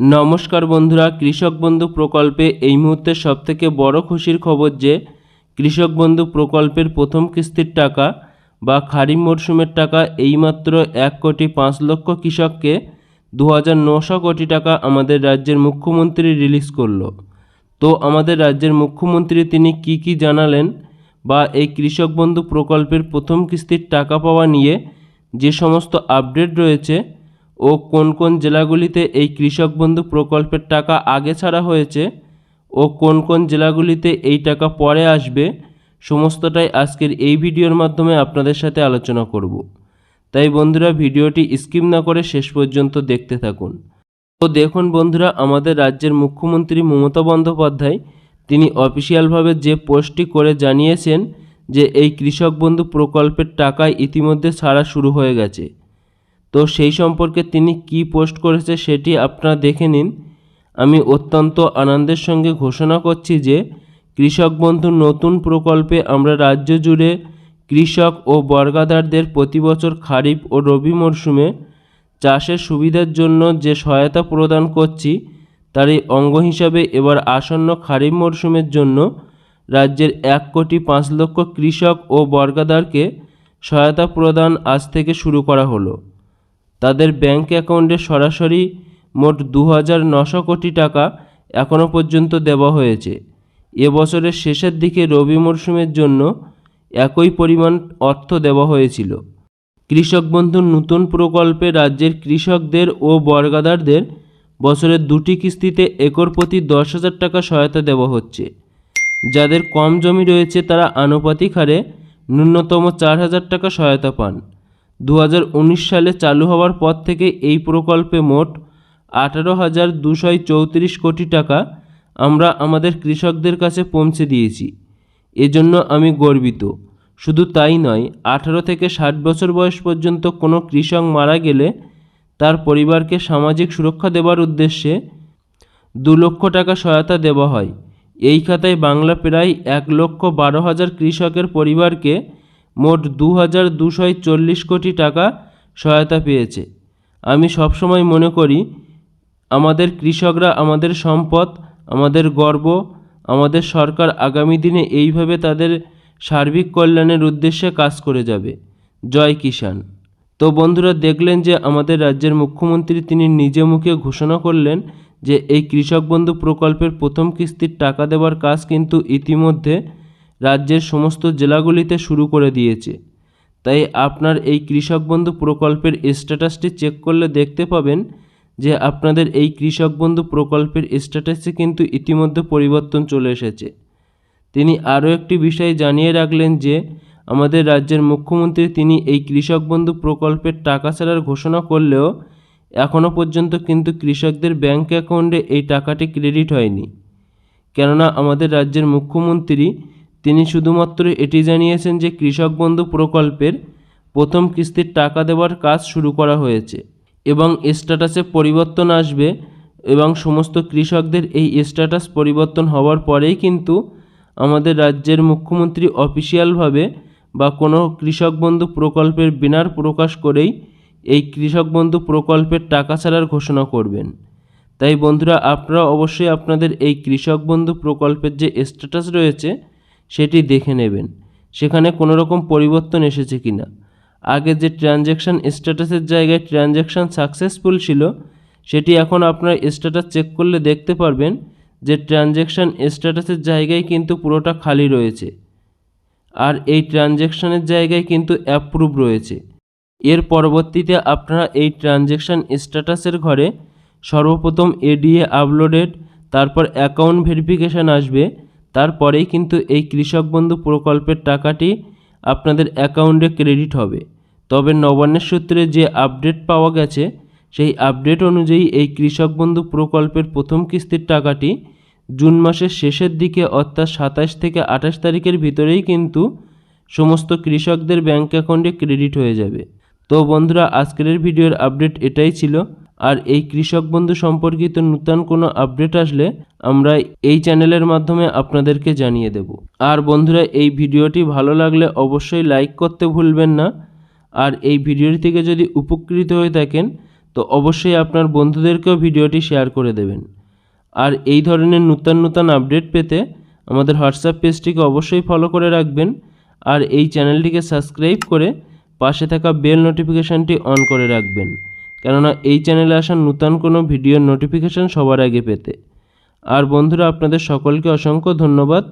নমস্কার বন্ধুরা, কৃষক বন্ধু প্রকল্পে এই মুহূর্তে সবথেকে বড় খুশির খবর যে, কৃষক বন্ধু প্রকল্পের প্রথম কিস্তির টাকা বা খারিফ মরশুমের টাকা এইমাত্র এক কোটি পাঁচ লক্ষ কৃষককে দু হাজার নশো কোটি টাকা আমাদের রাজ্যের মুখ্যমন্ত্রী রিলিজ করল। তো আমাদের রাজ্যের মুখ্যমন্ত্রী তিনি কি কি জানালেন বা এই কৃষক বন্ধু প্রকল্পের প্রথম কিস্তির টাকা পাওয়া নিয়ে যে সমস্ত আপডেট রয়েছে ও কোন কোন জেলাগুলিতে এই কৃষক বন্ধু প্রকল্পের টাকা আগে ছাড়া হয়েছে ও কোন কোন জেলাগুলিতে এই টাকা পরে আসবে, সমস্তটাই আজকের এই ভিডিওর মাধ্যমে আপনাদের সাথে আলোচনা করব। তাই বন্ধুরা, ভিডিওটি স্কিপ না করে শেষ পর্যন্ত দেখতে থাকুন। তো দেখুন বন্ধুরা, আমাদের রাজ্যের মুখ্যমন্ত্রী মমতা বন্দ্যোপাধ্যায়, তিনি অফিসিয়ালভাবে যে পোস্টটি করে জানিয়েছেন যে এই কৃষক বন্ধু প্রকল্পের টাকায় ইতিমধ্যে ছাড়া শুরু হয়ে গেছে। তো সেই সম্পর্কে তিনি কি পোস্ট করেছে সেটি আপনারা দেখে নিন। আমি অত্যন্ত আনন্দের সঙ্গে ঘোষণা করছি যে কৃষক বন্ধুর নতুন প্রকল্পে আমরা রাজ্য জুড়ে কৃষক ও বর্গাদারদের প্রতি বছর খারিফ ও রবি মরশুমে চাষের সুবিধার জন্য যে সহায়তা প্রদান করছি, তারই অঙ্গ হিসাবে এবার আসন্ন খারিফ মরশুমের জন্য রাজ্যের এক কোটি পাঁচ লক্ষ কৃষক ও বর্গাদারকে সহায়তা প্রদান আজ থেকে শুরু করা হলো। তাদের ব্যাংক অ্যাকাউন্টে সরাসরি মোট দু হাজার নশো কোটি টাকা এখনও পর্যন্ত দেওয়া হয়েছে। এবছরের শেষের দিকে রবি মরশুমের জন্য একই পরিমাণ অর্থ দেওয়া হয়েছিল। কৃষক বন্ধুর নতুন প্রকল্পে রাজ্যের কৃষকদের ও বর্গাদারদের বছরের দুটি কিস্তিতে একর প্রতি দশ হাজার টাকা সহায়তা দেওয়া হচ্ছে। যাদের কম জমি রয়েছে তারা আনুপাতিক হারে ন্যূনতম চার হাজার টাকা সহায়তা পান। দু হাজার উনিশ সালে চালু হওয়ার পর থেকে এই প্রকল্পে মোট আঠারো হাজার দুশো চৌত্রিশ কোটি টাকা আমরা আমাদের কৃষকদের কাছে পৌঁছে দিয়েছি। এজন্য আমি গর্বিত। শুধু তাই নয়, আঠারো থেকে ষাট বছর বয়স পর্যন্ত কোনো কৃষক মারা গেলে তার পরিবারকে সামাজিক সুরক্ষা দেওয়ার উদ্দেশ্যে দু লক্ষ টাকা সহায়তা দেওয়া হয়। এই খাতায় বাংলা প্রায় এক লক্ষ বারো হাজার কৃষকের পরিবারকে মোট দু হাজার দুশো চল্লিশ কোটি টাকা সহায়তা পেয়েছে। আমি সবসময় মনে করি, আমাদের কৃষকরা আমাদের সম্পদ, আমাদের গর্ব, আমাদের সরকার আগামী দিনে এইভাবে তাদের সার্বিক কল্যাণের উদ্দেশ্যে কাজ করে যাবে। জয় কিষাণ। তো বন্ধুরা, দেখলেন যে আমাদের রাজ্যের মুখ্যমন্ত্রী তিনি নিজে মুখে ঘোষণা করলেন যে এই কৃষক বন্ধু প্রকল্পের প্রথম কিস্তির টাকা দেওয়ার কাজ কিন্তু ইতিমধ্যে রাজ্যের সমস্ত জেলাগুলিতে শুরু করে দিয়েছে। তাই আপনার এই কৃষক বন্ধু প্রকল্পের স্ট্যাটাসটি চেক করলে দেখতে পাবেন যে আপনাদের এই কৃষক বন্ধু প্রকল্পের স্ট্যাটাসে কিন্তু ইতিমধ্যে পরিবর্তন চলে এসেছে। তিনি আরও একটি বিষয় জানিয়ে রাখলেন যে, আমাদের রাজ্যের মুখ্যমন্ত্রী তিনি এই কৃষক বন্ধু প্রকল্পের টাকা ছাড়ার ঘোষণা করলেও এখনও পর্যন্ত কিন্তু কৃষকদের ব্যাঙ্ক অ্যাকাউন্টে এই টাকাটি ক্রেডিট হয়নি। কেননা আমাদের রাজ্যের মুখ্যমন্ত্রী তিনি শুধুমাত্র এটি জানিয়েছেন যে কৃষক বন্ধু প্রকল্পের প্রথম কিস্তির টাকা দেওয়ার কাজ শুরু করা হয়েছে এবং স্ট্যাটাসে পরিবর্তন আসবে এবং সমস্ত কৃষকদের এই স্ট্যাটাস পরিবর্তন হওয়ার পরেই কিন্তু আমাদের রাজ্যের মুখ্যমন্ত্রী অফিসিয়ালভাবে বা কোনো কৃষক বন্ধু প্রকল্পের বিনার প্রকাশ করেই এই কৃষক বন্ধু প্রকল্পের টাকা ছাড়ার ঘোষণা করবেন। তাই বন্ধুরা আপনারা অবশ্যই আপনাদের এই কৃষক বন্ধু প্রকল্পের যে স্ট্যাটাস রয়েছে সেটি দেখে নেবেন। সেখানে কোনো রকম পরিবর্তন এসেছে কি না আগে যে ট্রানজ্যাকশান স্ট্যাটাসের জায়গায় ট্রানজ্যাকশান সাকসেসফুল ছিল, সেটি এখন আপনার স্ট্যাটাস চেক করলে দেখতে পারবেন যে ট্রানজ্যাকশান স্ট্যাটাসের জায়গায় কিন্তু পুরোটা খালি রয়েছে। আর এই ট্রানজ্যাকশানের জায়গায় কিন্তু অ্যাপ্রুভ রয়েছে। এর পরবর্তীতে আপনারা এই ট্রানজ্যাকশান স্ট্যাটাসের ঘরে সর্বপ্রথম এডিএ আপলোডেড তারপর অ্যাকাউন্ট ভেরিফিকেশান আসবে তারপরেই কিন্তু এই কৃষক বন্ধু প্রকল্পের টাকাটি আপনাদের অ্যাকাউন্টে ক্রেডিট হবে। তবে নবান্নের সূত্রে যে আপডেট পাওয়া গেছে, সেই আপডেট অনুযায়ী এই কৃষক বন্ধু প্রকল্পের প্রথম কিস্তির টাকাটি জুন মাসের শেষের দিকে অর্থাৎ সাতাশ থেকে আঠাশ তারিখের ভিতরেই কিন্তু সমস্ত কৃষকদের ব্যাঙ্ক অ্যাকাউন্টে ক্রেডিট হয়ে যাবে। তো বন্ধুরা, আজকের ভিডিওর আপডেট এটাই ছিল। আর এই কৃষক বন্ধু সম্পর্কিত নূতন কোনো আপডেট আসলে আমরা এই চ্যানেলের মাধ্যমে আপনাদেরকে জানিয়ে দেব। আর বন্ধুরা, এই ভিডিওটি ভালো লাগলে অবশ্যই লাইক করতে ভুলবেন না। আর এই ভিডিওটি থেকে যদি উপকৃত হয়ে থাকেন, তো অবশ্যই আপনার বন্ধুদেরকেও ভিডিওটি শেয়ার করে দেবেন। আর এই ধরনের নূতন নূতন আপডেট পেতে আমাদের হোয়াটসঅ্যাপ পেজটিকে অবশ্যই ফলো করে রাখবেন। আর এই চ্যানেলটিকে সাবস্ক্রাইব করে পাশে থাকা বেল নোটিফিকেশানটি অন করে রাখবেন। কেননা এই চ্যানেলে আসা নূতন কোনো ভিডিওর নোটিফিকেশান সবার আগে পেতে। আর বন্ধুরা, আপনাদের সকলকে অসংখ্য ধন্যবাদ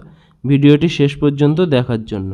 ভিডিওটি শেষ পর্যন্ত দেখার জন্য।